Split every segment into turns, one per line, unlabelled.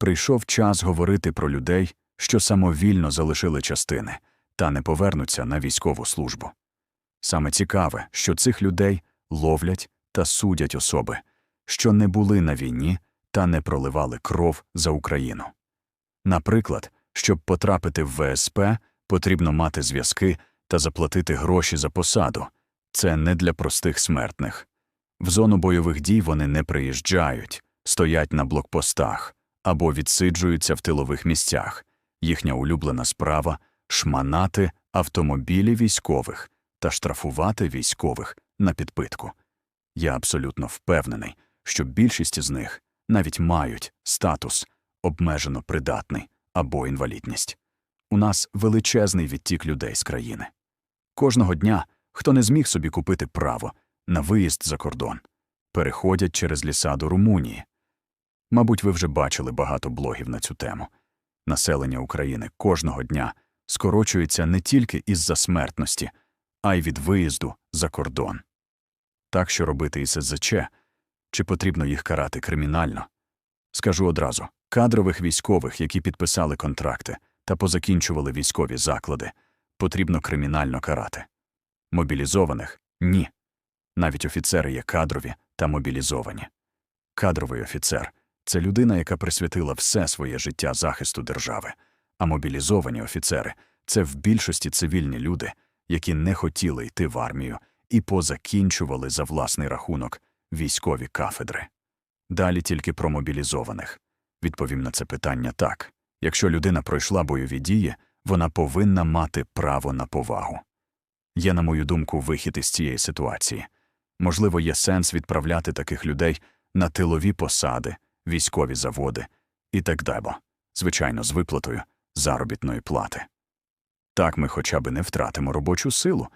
Прийшов час говорити про людей, що самовільно залишили частини та не повернуться на військову службу. Саме цікаве, що цих людей ловлять та судять особи, що не були на війні та не проливали кров за Україну. Наприклад, щоб потрапити в ВСП, потрібно мати зв'язки та заплатити гроші за посаду. Це не для простих смертних. В зону бойових дій вони не приїжджають, стоять на блокпостах або відсиджуються в тилових місцях. Їхня улюблена справа шманати автомобілі військових та штрафувати військових на підпитку. Я абсолютно впевнений, що більшість з них навіть мають статус обмежено придатний або інвалідність. У нас величезний відтік людей з країни. Кожного дня, хто не зміг собі купити право на виїзд за кордон, переходять через ліса до Румунії. Мабуть, ви вже бачили багато блогів на цю тему. Населення України кожного дня скорочується не тільки із-за смертності, а й від виїзду за кордон. Так що робити із СЗЧ? Чи потрібно їх карати кримінально? Скажу одразу кадрових військових, які підписали контракти та позакінчували військові заклади, потрібно кримінально карати. Мобілізованих ні. Навіть офіцери є кадрові та мобілізовані. Кадровий офіцер це людина, яка присвятила все своє життя захисту держави, а мобілізовані офіцери це в більшості цивільні люди, які не хотіли йти в армію і позакінчували за власний рахунок військові кафедри. Далі тільки про мобілізованих. Відповім на це питання так якщо людина пройшла бойові дії, вона повинна мати право на повагу. Є, на мою думку, вихід із цієї ситуації. Можливо, є сенс відправляти таких людей на тилові посади, військові заводи і так далі, звичайно, з виплатою заробітної плати. Так ми хоча б не втратимо робочу силу,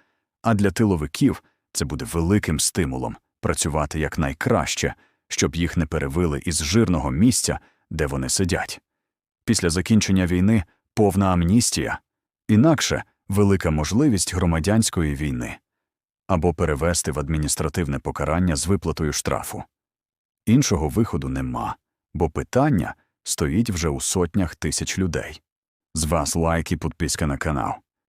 а для тиловиків це буде великим стимулом працювати якнайкраще, щоб їх не перевили із жирного місця, де вони сидять. Після закінчення війни повна амністія, інакше велика можливість громадянської війни або перевести в адміністративне покарання з виплатою штрафу. Іншого виходу нема, бо питання стоїть вже у сотнях тисяч людей. З вас лайк і підписка на канал.